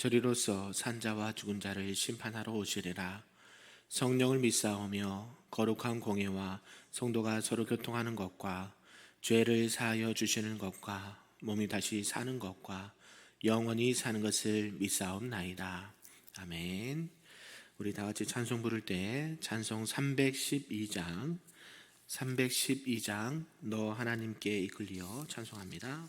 저리로서 산자와 죽은 자를 심판하러 오시리라. 성령을 믿사오며 거룩한 공예와 성도가 서로 교통하는 것과 죄를 사하여 주시는 것과 몸이 다시 사는 것과 영원히 사는 것을 믿사옵나이다. 아멘. 우리 다 같이 찬송 부를 때 찬송 312장 312장 너 하나님께 이끌리어 찬송합니다.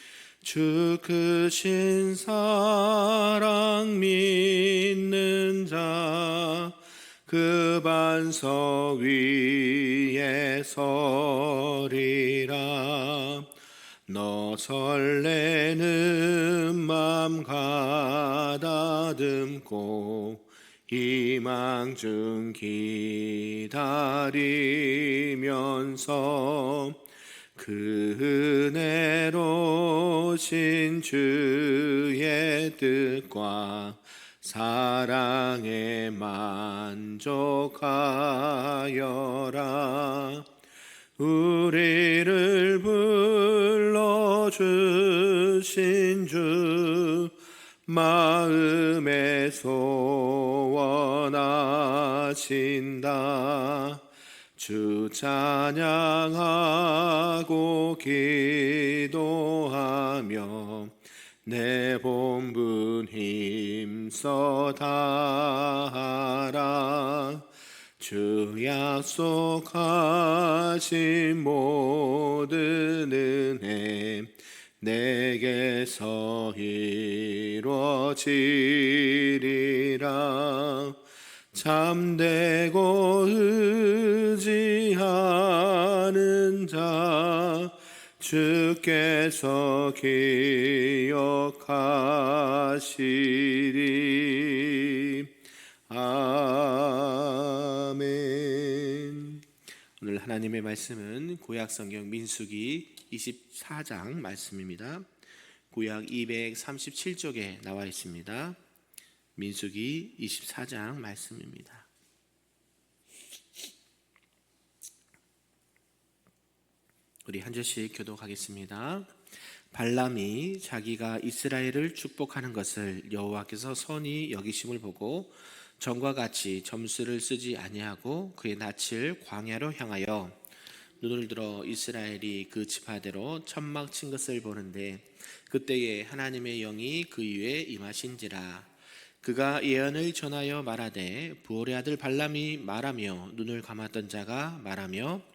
주 크신 사랑 믿는 자 그 반석 위에 서리라. 너 설레는 맘 가다듬고 희망 중 기다리면서 그 은혜로 신 주의 뜻과 사랑에 만족하여라. 우리를 불러 주신 주 마음에 소원하신다 주 찬양하고 기도하며 내 본분 힘써 다하라 주 약속하신 모든 은혜 내게서 이루어지리라. 참되고 의 주께서 기억하시리. 아멘. 오늘 하나님의 말씀은 구약성경 민수기 24장 말씀입니다. 구약 237쪽에 나와 있습니다. 민수기 24장 말씀입니다. 우리 한 절씩 교독하겠습니다. 발람이 자기가 이스라엘을 축복하는 것을 여호와께서 선히 여기심을 보고 전과 같이 점수를 쓰지 아니하고 그의 낯을 광야로 향하여 눈을 들어 이스라엘이 그 지파대로 천막 친 것을 보는데 그때에 하나님의 영이 그 위에 임하신지라 그가 예언을 전하여 말하되 부올의 아들 발람이 말하며 눈을 감았던 자가 말하며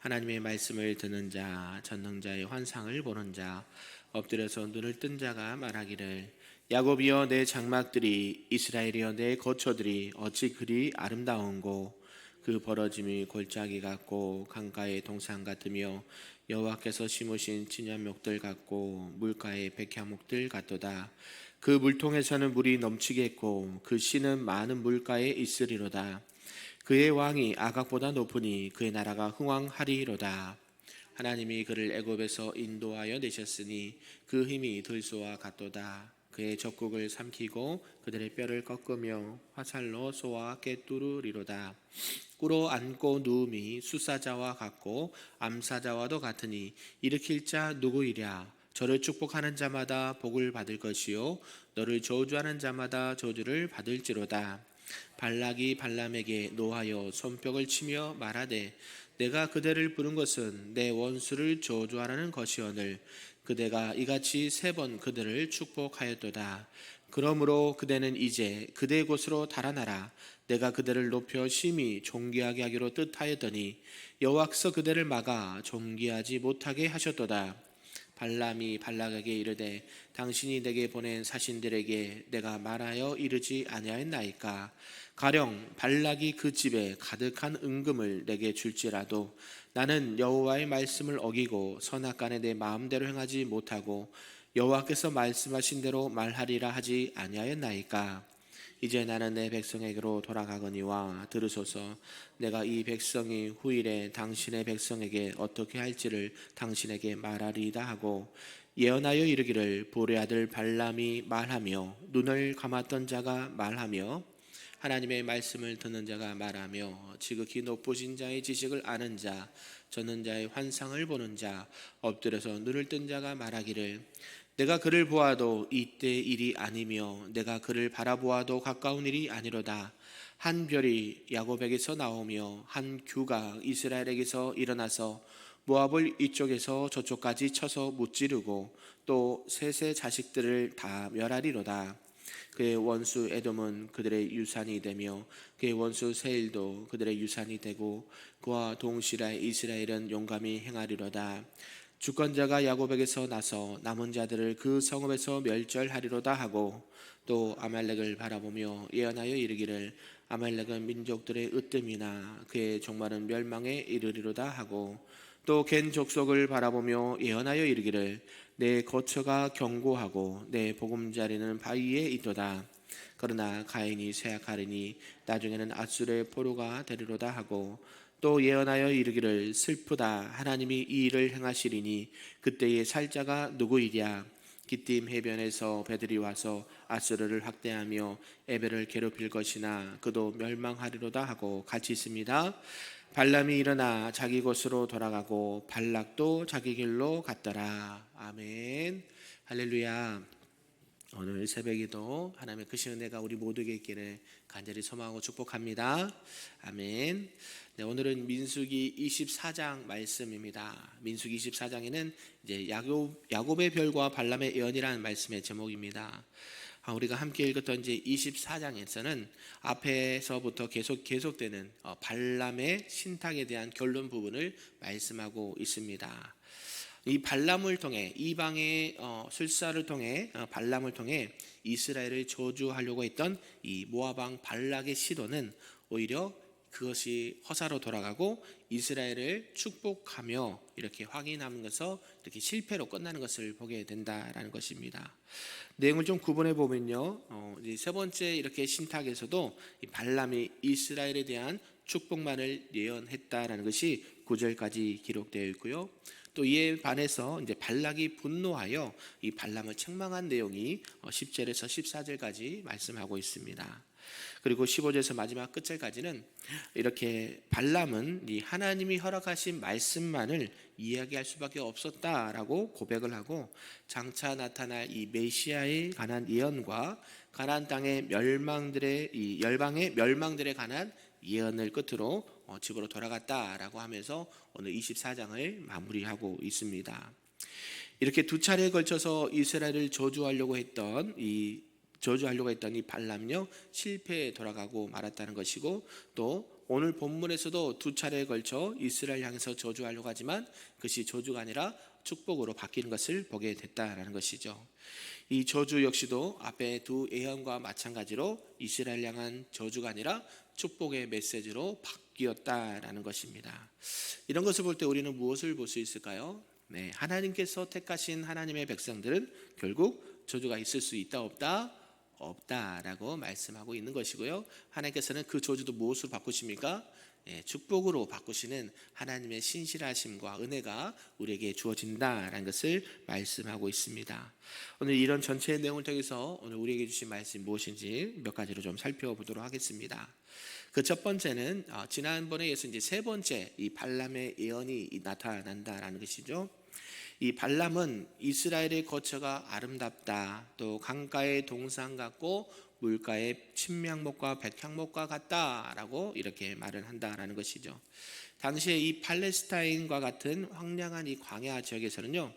하나님의 말씀을 듣는 자 전능자의 환상을 보는 자 엎드려서 눈을 뜬 자가 말하기를 야곱이여 내 장막들이 이스라엘이여 내 거처들이 어찌 그리 아름다운고 그 벌어짐이 골짜기 같고 강가의 동산 같으며 여호와께서 심으신 진야목들 같고 물가의 백향목들 같도다 그 물통에서는 물이 넘치겠고 그 씨는 많은 물가에 있으리로다. 그의 왕이 아각보다 높으니 그의 나라가 흥왕하리로다. 하나님이 그를 애굽에서 인도하여 내셨으니 그 힘이 들소와 같도다. 그의 적국을 삼키고 그들의 뼈를 꺾으며 화살로 쏘아 깨뚫으리로다. 꿇어 앉고 누움이 수사자와 같고 암사자와도 같으니 일으킬 자 누구이랴? 저를 축복하는 자마다 복을 받을 것이요 너를 저주하는 자마다 저주를 받을지로다 발락이 발람에게 노하여 손뼉을 치며 말하되 내가 그대를 부른 것은 내 원수를 저주하라는 것이오늘 그대가 이같이 세 번 그들을 축복하였도다. 그러므로 그대는 이제 그대 곳으로 달아나라. 내가 그대를 높여 심히 존귀하게 하기로 뜻하였더니 여호와께서 그대를 막아 존귀하지 못하게 하셨도다. 발람이 발락에게 이르되 당신이 내게 보낸 사신들에게 내가 말하여 이르지 아니하였나이까? 가령 발락이 그 집에 가득한 은금을 내게 줄지라도 나는 여호와의 말씀을 어기고 선악간에 내 마음대로 행하지 못하고 여호와께서 말씀하신 대로 말하리라 하지 아니하였나이까 이제 나는 내 백성에게로 돌아가거니와 들으소서. 내가 이 백성이 후일에 당신의 백성에게 어떻게 할지를 당신에게 말하리이다 하고 예언하여 이르기를 보레 아들 발람이 말하며 눈을 감았던 자가 말하며 하나님의 말씀을 듣는 자가 말하며 지극히 높으신 자의 지식을 아는 자 젖는 자의 환상을 보는 자 엎드려서 눈을 뜬 자가 말하기를 내가 그를 보아도 이때 일이 아니며 내가 그를 바라보아도 가까운 일이 아니로다. 한 별이 야곱에게서 나오며 한 규가 이스라엘에게서 일어나서 모압을 이쪽에서 저쪽까지 쳐서 무찌르고 또 셋의 자식들을 다 멸하리로다. 그의 원수 에돔은 그들의 유산이 되며 그의 원수 세일도 그들의 유산이 되고 그와 동시라 이스라엘은 용감히 행하리로다. 주권자가 야곱에게서 나서 남은 자들을 그 성읍에서 멸절하리로다 하고 또 아말렉을 바라보며 예언하여 이르기를 아말렉은 민족들의 으뜸이나 그의 종말은 멸망에 이르리로다 하고 또 겐 족속을 바라보며 예언하여 이르기를 내 거처가 견고하고 내 보금자리는 바위에 있도다. 그러나 가인이 쇠약하리니 나중에는 아술의 포로가 되리로다 하고 또 예언하여 이르기를 슬프다 하나님이 이 일을 행하시리니 그때의 살자가 누구이랴 기띔 해변에서 배들이 와서 아스르를 학대하며 에벨을 괴롭힐 것이나 그도 멸망하리로다 하고 같이 있습니다. 발람이 일어나 자기 곳으로 돌아가고 발락도 자기 길로 갔더라. 아멘. 할렐루야. 오늘 새벽에도 하나님의 크신 은혜가 우리 모두에게 있기를 간절히 소망하고 축복합니다. 아멘. 네, 오늘은 민수기 24장 말씀입니다. 민수기 24장에는 이제 야곱, 야곱의 별과 발람의 예언이라는 말씀의 제목입니다. 아, 우리가 함께 읽었던 이제 24장에서는 앞에서부터 계속 계속되는 어, 발람의 신탁에 대한 결론 부분을 말씀하고 있습니다. 이 발람을 통해 이방의 어, 술사를 통해 어, 발람을 통해 이스라엘을 저주하려고 했던 이 모아방 발락의 시도는 오히려 그것이 허사로 돌아가고 이스라엘을 축복하며 이렇게 확인하면서 이렇게 실패로 끝나는 것을 보게 된다라는 것입니다. 내용을 좀 구분해 보면요, 어, 세 번째 이렇게 신탁에서도 이 발람이 이스라엘에 대한 축복만을 예언했다라는 것이 9절까지 기록되어 있고요. 또 이에 반해서 이제 발락이 분노하여 이 발람을 책망한 내용이 10절에서 14절까지 말씀하고 있습니다. 그리고 15절에서 마지막 끝절까지는 이렇게 발람은 이 하나님이 허락하신 말씀만을 이야기할 수밖에 없었다라고 고백을 하고 장차 나타날 이 메시아에 관한 예언과 가나안 땅의 멸망들의 이 열방의 멸망들에 관한 예언을 끝으로 어, 집으로 돌아갔다라고 하면서 오늘 24장을 마무리하고 있습니다. 이렇게 두 차례에 걸쳐서 이스라엘을 저주하려고 했던 이 저주하려고 했던 이 발람요 실패에 돌아가고 말았다는 것이고 또 오늘 본문에서도 두 차례에 걸쳐 이스라엘 향해서 저주하려고 하지만 그것이 저주가 아니라 축복으로 바뀌는 것을 보게 됐다라는 것이죠. 이 저주 역시도 앞에 두 예언과 마찬가지로 이스라엘 향한 저주가 아니라 축복의 메시지로 바뀌 었다라는 것입니다. 이런 것을 볼 때 우리는 무엇을 볼 수 있을까요? 네, 하나님께서 택하신 하나님의 백성들은 결국 저주가 있을 수 있다 없다 없다라고 말씀하고 있는 것이고요. 하나님께서는 그 저주도 무엇으로 바꾸십니까? 예, 축복으로 바꾸시는 하나님의 신실하심과 은혜가 우리에게 주어진다라는 것을 말씀하고 있습니다. 오늘 이런 전체의 내용을 통해서 오늘 우리에게 주신 말씀이 무엇인지 몇 가지로 좀 살펴보도록 하겠습니다. 그 첫 번째는 어, 지난번에 이어서 이제 세 번째 이 발람의 예언이 나타난다라는 것이죠. 이 발람은 이스라엘의 거처가 아름답다, 또 강가의 동상 같고 물가의 침략목과 백향목과 같다라고 이렇게 말을 한다라는 것이죠. 당시에 이 팔레스타인과 같은 황량한 이 광야 지역에서는요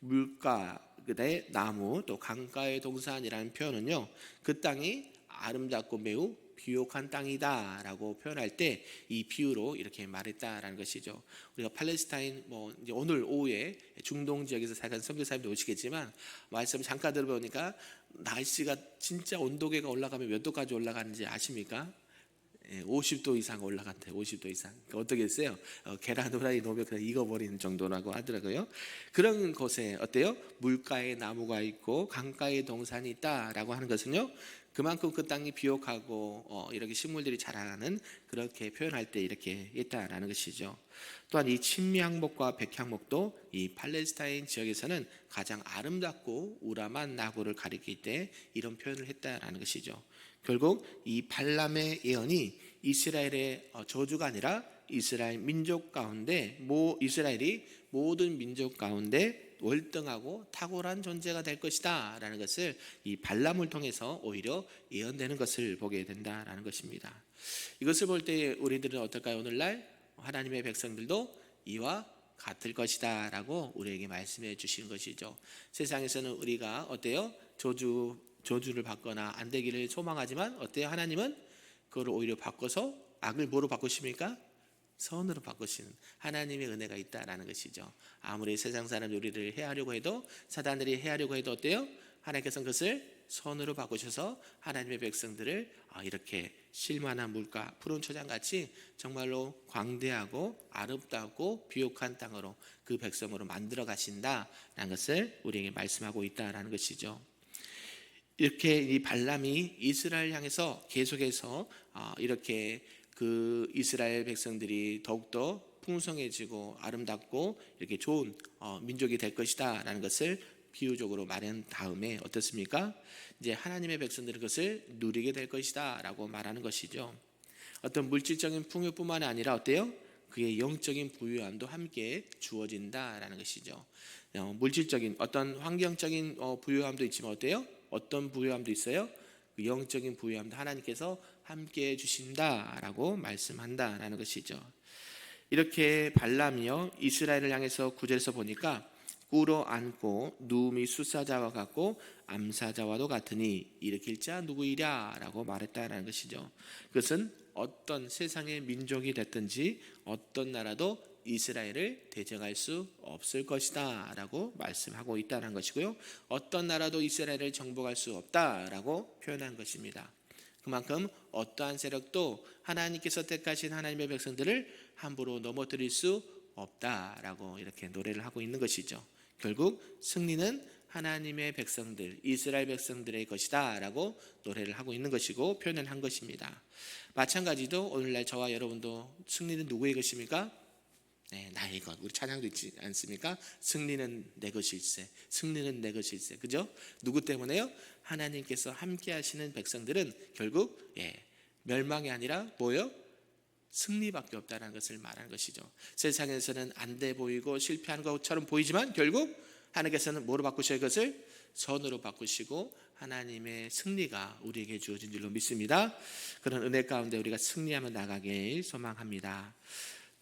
물가 그대 나무 또 강가의 동산이라는 표현은요 그 땅이 아름답고 매우 비옥한 땅이다라고 표현할 때 이 비유로 이렇게 말했다라는 것이죠. 우리가 팔레스타인 뭐 오늘 오후에 중동 지역에서 살던 선교사님도 오시겠지만 말씀 잠깐 들어보니까 날씨가 진짜 온도계가 올라가면 몇 도까지 올라가는지 아십니까? 예, 50도 이상 올라간대. 50도 이상. 그러니까 어떻게 했어요? 어, 계란 후라이 놓으면 그냥 익어버리는 정도라고 하더라고요. 그런 곳에 어때요? 물가에 나무가 있고 강가에 동산이 있다라고 하는 것은요. 그만큼 그 땅이 비옥하고 어, 이렇게 식물들이 자라는 그렇게 표현할 때 이렇게 있다라는 것이죠. 또한 이 침미항목과 백향목도 이 팔레스타인 지역에서는 가장 아름답고 우람한 나무를 가리킬 때 이런 표현을 했다라는 것이죠. 결국 이 발람의 예언이 이스라엘의 어, 저주가 아니라 이스라엘 민족 가운데 모 이스라엘이 모든 민족 가운데 월등하고 탁월한 존재가 될 것이다 라는 것을 이 발람을 통해서 오히려 예언되는 것을 보게 된다라는 것입니다. 이것을 볼 때 우리들은 어떨까요? 오늘날 하나님의 백성들도 이와 같을 것이다 라고 우리에게 말씀해 주시는 것이죠. 세상에서는 우리가 어때요? 저주 저주를 받거나 안 되기를 소망하지만 어때요? 하나님은 그걸 오히려 바꿔서 악을 뭐로 바꾸십니까? 선으로 바꾸시는 하나님의 은혜가 있다라는 것이죠. 아무리 세상 사람 우리를 해하려고 해도 사단들이 해하려고 해도 어때요? 하나님께서는 그것을 선으로 바꾸셔서 하나님의 백성들을 아, 이렇게 실만한 물가 푸른 초장같이 정말로 광대하고 아름답고 비옥한 땅으로 그 백성으로 만들어 가신다라는 것을 우리에게 말씀하고 있다라는 것이죠. 이렇게 이 발람이 이스라엘 향해서 계속해서 아, 이렇게 그 이스라엘 백성들이 더욱더 풍성해지고 아름답고 이렇게 좋은 어, 민족이 될 것이다라는 것을 비유적으로 말한 다음에 어떻습니까? 이제 하나님의 백성들은 그것을 누리게 될 것이다라고 말하는 것이죠. 어떤 물질적인 풍요뿐만 아니라 어때요? 그의 영적인 부유함도 함께 주어진다라는 것이죠. 어, 물질적인 어떤 환경적인 어, 부유함도 있지만 어때요? 어떤 부유함도 있어요? 그 영적인 부유함도 하나님께서 함께 해주신다라고 말씀한다라는 것이죠. 이렇게 발람이요 이스라엘을 향해서 구절에서 보니까 꿇어 앉고 누움이 수사자와 같고 암사자와도 같으니 일으킬 자 누구이랴라고 말했다라는 것이죠. 그것은 어떤 세상의 민족이 됐든지 어떤 나라도 이스라엘을 대적할 수 없을 것이다라고 말씀하고 있다는 것이고요. 어떤 나라도 이스라엘을 정복할 수 없다라고 표현한 것입니다. 그만큼 어떠한 세력도 하나님께서 택하신 하나님의 백성들을 함부로 넘어뜨릴 수 없다라고 이렇게 노래를 하고 있는 것이죠. 결국 승리는 하나님의 백성들, 이스라엘 백성들의 것이다라고 노래를 하고 있는 것이고 표현을 한 것입니다. 마찬가지도 오늘날 저와 여러분도 승리는 누구의 것입니까? 네, 나의 것. 우리 찬양도 있지 않습니까? 승리는 내 것일세. 승리는 내 것일세. 그죠? 누구 때문에요? 하나님께서 함께 하시는 백성들은 결국 예, 멸망이 아니라 뭐요? 승리밖에 없다는 것을 말하는 것이죠. 세상에서는 안 돼 보이고 실패하는 것처럼 보이지만 결국 하나님께서는 뭐로 바꾸셔야 것을 선으로 바꾸시고 하나님의 승리가 우리에게 주어진 줄로 믿습니다. 그런 은혜 가운데 우리가 승리하며 나가길 소망합니다.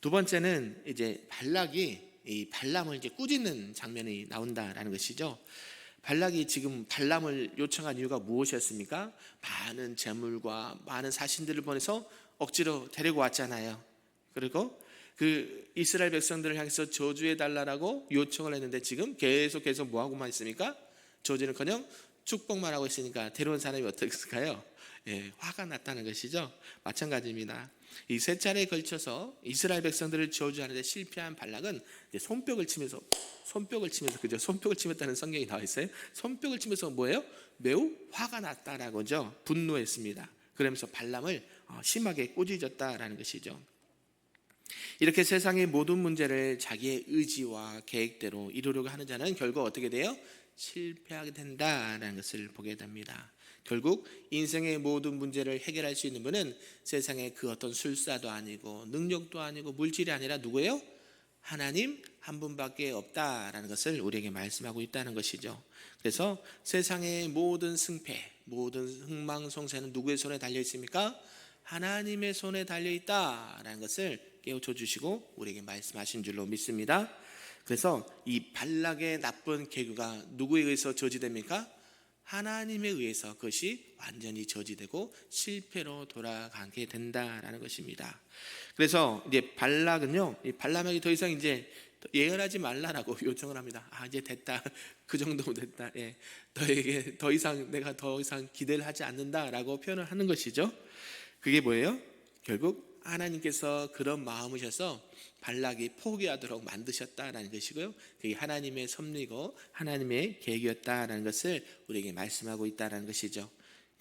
두 번째는 이제 발락이 이 발람을 이제 꾸짖는 장면이 나온다라는 것이죠. 발락이 지금 발람을 요청한 이유가 무엇이었습니까? 많은 재물과 많은 사신들을 보내서 억지로 데리고 왔잖아요. 그리고 그 이스라엘 백성들을 향해서 저주해 달라라고 요청을 했는데 지금 계속해서 뭐 하고만 있습니까? 저주는커녕 축복만 하고 있으니까 데려온 사람이 어떻을까요? 예, 화가 났다는 것이죠. 마찬가지입니다. 이 세 차례에 걸쳐서 이스라엘 백성들을 저주하는데 실패한 발락은 손뼉을 치면서 손뼉을 치면서 그죠? 손뼉을 치면다는 성경이 나와 있어요. 손뼉을 치면서 뭐예요? 매우 화가 났다라고죠. 분노했습니다. 그러면서 발람을 어, 심하게 꾸짖었다라는 것이죠. 이렇게 세상의 모든 문제를 자기의 의지와 계획대로 이루려고 하는 자는 결국 어떻게 돼요? 실패하게 된다라는 것을 보게 됩니다. 결국 인생의 모든 문제를 해결할 수 있는 분은 세상의 그 어떤 술사도 아니고 능력도 아니고 물질이 아니라 누구예요? 하나님 한 분밖에 없다라는 것을 우리에게 말씀하고 있다는 것이죠. 그래서 세상의 모든 승패, 모든 흥망성쇠는 누구의 손에 달려 있습니까? 하나님의 손에 달려 있다라는 것을 깨우쳐 주시고 우리에게 말씀하신 줄로 믿습니다. 그래서 이 발락의 나쁜 계교가 누구에 의해서 저지됩니까? 하나님에 의해서 그것이 완전히 저지되고 실패로 돌아가게 된다라는 것입니다. 그래서 이제 발락은요, 이 발람에게 더 이상 이제 예언하지 말라라고 요청을 합니다. 아 이제 됐다, 그 정도면 됐다. 예, 너에게 더 이상 내가 더 이상 기대를 하지 않는다라고 표현을 하는 것이죠. 그게 뭐예요? 결국 하나님께서 그런 마음이셔서 발락이 포기하도록 만드셨다라는 것이고요. 그게 하나님의 섭리고 하나님의 계획이었다라는 것을 우리에게 말씀하고 있다라는 것이죠.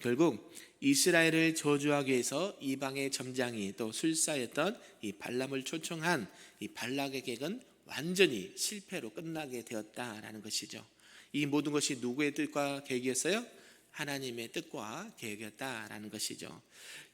결국 이스라엘을 저주하기 위해서 이방의 점장이 또 술사였던 이 발람을 초청한 이 발락의 계획은 완전히 실패로 끝나게 되었다라는 것이죠. 이 모든 것이 누구의 뜻과 계획이었어요? 하나님의 뜻과 계획이었다라는 것이죠.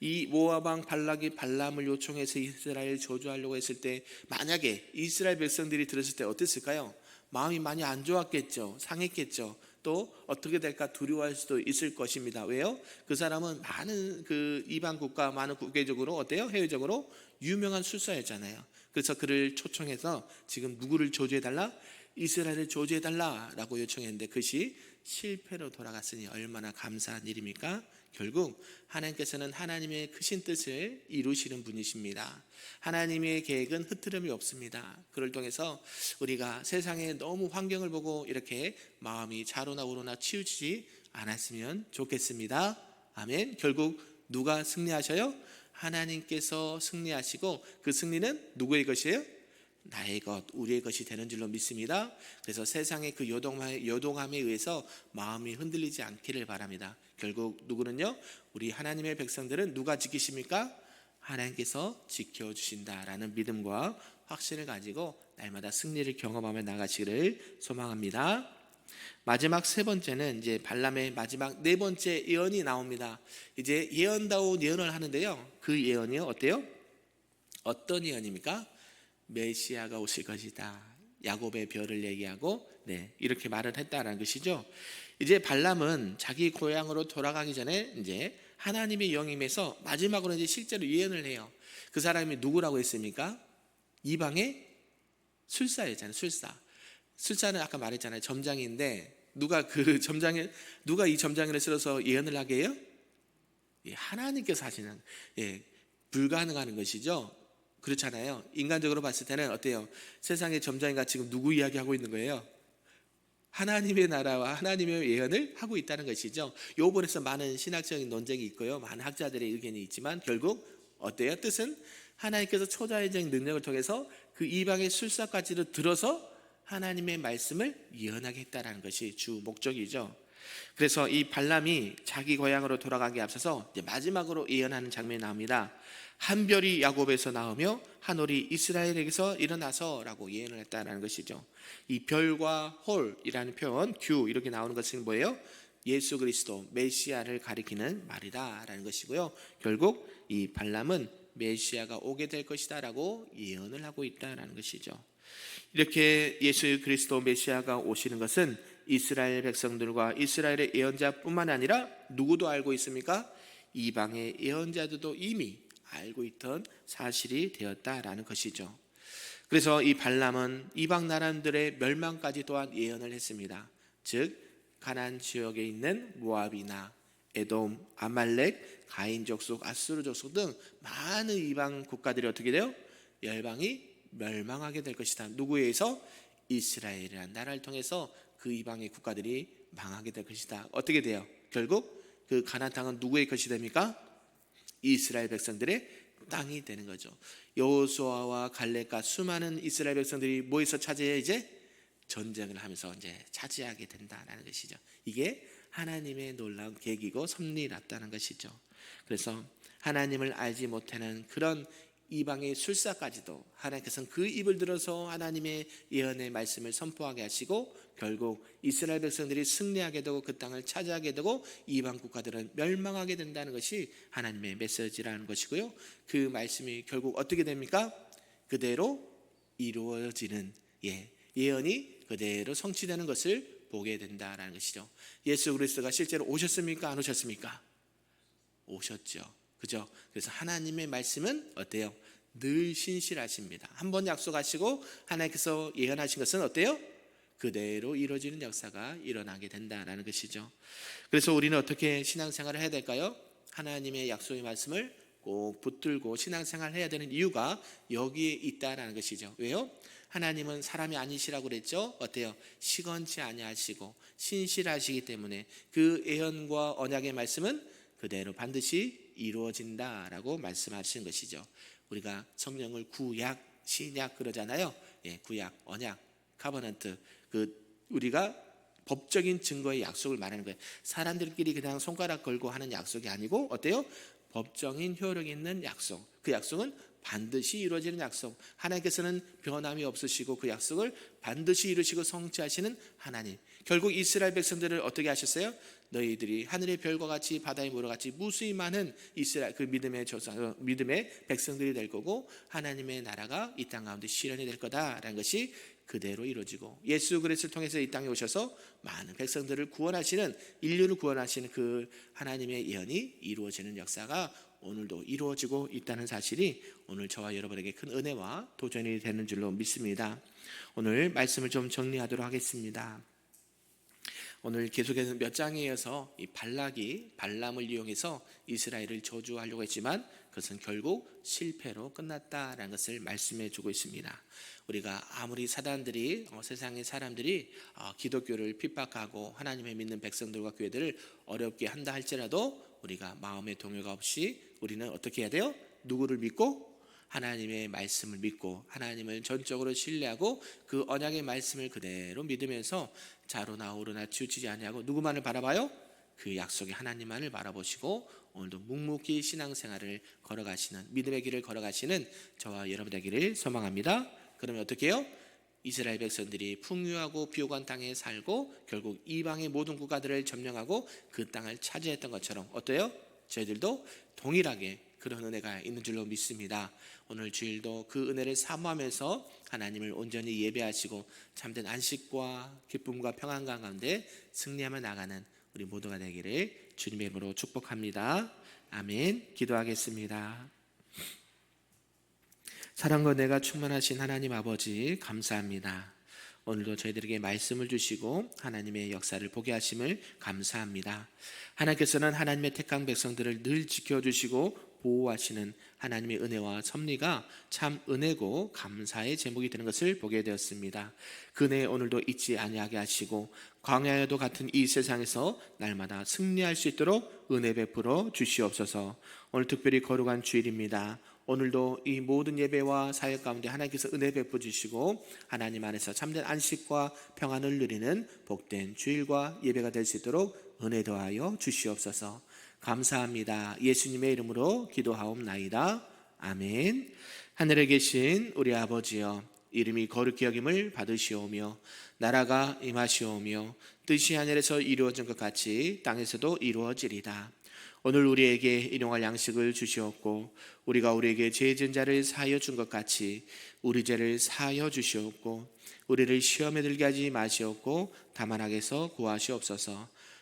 이 모압 왕 발락이 발람을 요청해서 이스라엘 저주하려고 했을 때 만약에 이스라엘 백성들이 들었을 때 어땠을까요? 마음이 많이 안 좋았겠죠. 상했겠죠. 또 어떻게 될까 두려워할 수도 있을 것입니다. 왜요? 그 사람은 많은 그 이방 국가 많은 국계적으로 어때요? 해외적으로 유명한 술사였잖아요. 그래서 그를 초청해서 지금 누구를 조주해 달라? 이스라엘을 조주해 달라라고 요청했는데 그것이 실패로 돌아갔으니 얼마나 감사한 일입니까? 결국 하나님께서는 하나님의 크신 뜻을 이루시는 분이십니다. 하나님의 계획은 흐트름이 없습니다. 그를 통해서 우리가 세상에 너무 환경을 보고 이렇게 마음이 자로나 우로나 치우치지 않았으면 좋겠습니다. 아멘. 결국 누가 승리하셔요? 하나님께서 승리하시고 그 승리는 누구의 것이에요? 나의 것, 우리의 것이 되는 줄로 믿습니다. 그래서 세상의 그 요동함에, 의해서 마음이 흔들리지 않기를 바랍니다. 결국 누구는요? 우리 하나님의 백성들은 누가 지키십니까? 하나님께서 지켜주신다라는 믿음과 확신을 가지고 날마다 승리를 경험하며 나가시기를 소망합니다. 마지막 세 번째는 이제 발람의 마지막 네 번째 예언이 나옵니다. 이제 예언다운 예언을 하는데요. 그 예언이 어때요? 어떤 예언입니까? 메시아가 오실 것이다. 야곱의 별을 얘기하고 네, 이렇게 말을 했다라는 것이죠. 이제 발람은 자기 고향으로 돌아가기 전에 이제 하나님의 영임에서 마지막으로 이제 실제로 예언을 해요. 그 사람이 누구라고 했습니까? 이방의 술사였잖아요. 술사. 술사는 아까 말했잖아요. 점장인데 누가 그 점장에 누가 이 점장을 쓸어서 예언을 하게 해요? 예, 하나님께서 하시는 예, 불가능한 것이죠. 그렇잖아요. 인간적으로 봤을 때는 어때요? 세상의 점장이가 지금 누구 이야기하고 있는 거예요? 하나님의 나라와 하나님의 예언을 하고 있다는 것이죠. 요 부분에서 많은 신학적인 논쟁이 있고요. 많은 학자들의 의견이 있지만 결국 어때요? 뜻은 하나님께서 초자연적인 능력을 통해서 그 이방의 술사까지도 들어서 하나님의 말씀을 예언하게 했다는 것이 주 목적이죠. 그래서 이 발람이 자기 고향으로 돌아가기 앞서서 마지막으로 예언하는 장면이 나옵니다. 한 별이 야곱에서 나오며 한 홀이 이스라엘에게서 일어나서라고 예언을 했다는 것이죠. 이 별과 홀이라는 표현, 규 이렇게 나오는 것은 뭐예요? 예수 그리스도 메시아를 가리키는 말이다라는 것이고요. 결국 이 발람은 메시아가 오게 될 것이다라고 예언을 하고 있다라는 것이죠. 이렇게 예수 그리스도 메시아가 오시는 것은 이스라엘 백성들과 이스라엘의 예언자뿐만 아니라 누구도 알고 있습니까? 이방의 예언자들도 이미 알고 있던 사실이 되었다라는 것이죠. 그래서 이 발람은 이방 나라들의 멸망까지 또한 예언을 했습니다. 즉 가난 지역에 있는 모압이나 에돔, 아말렉, 가인 족속, 아수르 족속 등 많은 이방 국가들이 어떻게 돼요? 열방이 멸망하게 될 것이다. 누구에 의해서 이스라엘이라는 나라를 통해서 그 이방의 국가들이 망하게 될 것이다. 어떻게 돼요? 결국 그 가나안 땅은 누구의 것이 됩니까? 이스라엘 백성들의 땅이 되는 거죠. 여호수아와 갈렙과 수많은 이스라엘 백성들이 모여서 차지해 이제 전쟁을 하면서 이제 차지하게 된다라는 것이죠. 이게 하나님의 놀라운 계기고 섭리랍다는 것이죠. 그래서 하나님을 알지 못하는 그런 이방의 술사까지도 하나님께서는 그 입을 들어서 하나님의 예언의 말씀을 선포하게 하시고 결국 이스라엘 백성들이 승리하게 되고 그 땅을 차지하게 되고 이방 국가들은 멸망하게 된다는 것이 하나님의 메시지라는 것이고요. 그 말씀이 결국 어떻게 됩니까? 그대로 이루어지는 예, 예언이 그대로 성취되는 것을 보게 된다라는 것이죠. 예수 그리스도가 실제로 오셨습니까? 안 오셨습니까? 오셨죠. 그죠? 그래서 하나님의 말씀은 어때요? 늘 신실하십니다. 한 번 약속하시고 하나님께서 예언하신 것은 어때요? 그대로 이루어지는 역사가 일어나게 된다라는 것이죠. 그래서 우리는 어떻게 신앙생활을 해야 될까요? 하나님의 약속의 말씀을 꼭 붙들고 신앙생활을 해야 되는 이유가 여기에 있다라는 것이죠. 왜요? 하나님은 사람이 아니시라고 그랬죠. 어때요? 시건치 아니하시고 신실하시기 때문에 그 예언과 언약의 말씀은 그대로 반드시 이루어진다라고 말씀하시는 것이죠. 우리가 성령을 구약, 신약 그러잖아요. 예, 구약, 언약, 카버넌트 그 우리가 법적인 증거의 약속을 말하는 거예요. 사람들끼리 그냥 손가락 걸고 하는 약속이 아니고 어때요? 법적인 효력 있는 약속. 그 약속은 반드시 이루어지는 약속. 하나님께서는 변함이 없으시고 그 약속을 반드시 이루시고 성취하시는 하나님. 결국 이스라엘 백성들을 어떻게 하셨어요? 너희들이 하늘의 별과 같이 바다의 모래 같이 무수히 많은 이스라엘 그 믿음의 조상 어, 믿음의 백성들이 될 거고 하나님의 나라가 이 땅 가운데 실현이 될 거다라는 것이 그대로 이루어지고 예수 그리스도를 통해서 이 땅에 오셔서 많은 백성들을 구원하시는 인류를 구원하시는 그 하나님의 예언이 이루어지는 역사가 오늘도 이루어지고 있다는 사실이 오늘 저와 여러분에게 큰 은혜와 도전이 되는 줄로 믿습니다. 오늘 말씀을 좀 정리하도록 하겠습니다. 오늘 계속해서 몇 장에 이어서 이 발락이 발람을 이용해서 이스라엘을 저주하려고 했지만 그것은 결국 실패로 끝났다라는 것을 말씀해 주고 있습니다. 우리가 아무리 사단들이 어, 세상의 사람들이 어, 기독교를 핍박하고 하나님의 믿는 백성들과 교회들을 어렵게 한다 할지라도 우리가 마음의 동요가 없이 우리는 어떻게 해야 돼요? 누구를 믿고 하나님의 말씀을 믿고 하나님을 전적으로 신뢰하고 그 언약의 말씀을 그대로 믿으면서 자로나 오르나 치우치지 아니하고 누구만을 바라봐요? 그 약속의 하나님만을 바라보시고 오늘도 묵묵히 신앙생활을 걸어가시는 믿음의 길을 걸어가시는 저와 여러분 되기를 소망합니다. 그러면 어떻게 해요? 이스라엘 백성들이 풍요하고 비옥한 땅에 살고 결국 이방의 모든 국가들을 점령하고 그 땅을 차지했던 것처럼 어때요? 저희들도 동일하게 그런 은혜가 있는 줄로 믿습니다. 오늘 주일도 그 은혜를 사모하면서 하나님을 온전히 예배하시고 참된 안식과 기쁨과 평안 가운데 승리하며 나가는 우리 모두가 되기를 주님의 이름으로 축복합니다. 아멘. 기도하겠습니다. 사랑과 내가 충만하신 하나님 아버지 감사합니다. 오늘도 저희들에게 말씀을 주시고 하나님의 역사를 보게 하심을 감사합니다. 하나님께서는 하나님의 택한 백성들을 늘 지켜주시고 보호하시는 하나님의 은혜와 섭리가 참 은혜고 감사의 제목이 되는 것을 보게 되었습니다. 그 은혜 오늘도 잊지 아니하게 하시고 광야에도 같은 이 세상에서 날마다 승리할 수 있도록 은혜 베풀어 주시옵소서. 오늘 특별히 거룩한 주일입니다. 오늘도 이 모든 예배와 사역 가운데 하나님께서 은혜 베풀어 주시고 하나님 안에서 참된 안식과 평안을 누리는 복된 주일과 예배가 될 수 있도록 은혜 더하여 주시옵소서. 감사합니다. 예수님의 이름으로 기도하옵나이다. 아멘. 하늘에 계신 우리 아버지여 이름이 거룩히 여김을 받으시오며 나라가 임하시오며 뜻이 하늘에서 이루어진 것 같이 땅에서도 이루어지리다. 오늘 우리에게 일용할 양식을 주시옵고 우리가 우리에게 죄진 자를 사하여 준 것 같이 우리 죄를 사하여 주시옵고 우리를 시험에 들게 하지 마시옵고 다만 악에서 구하시옵소서.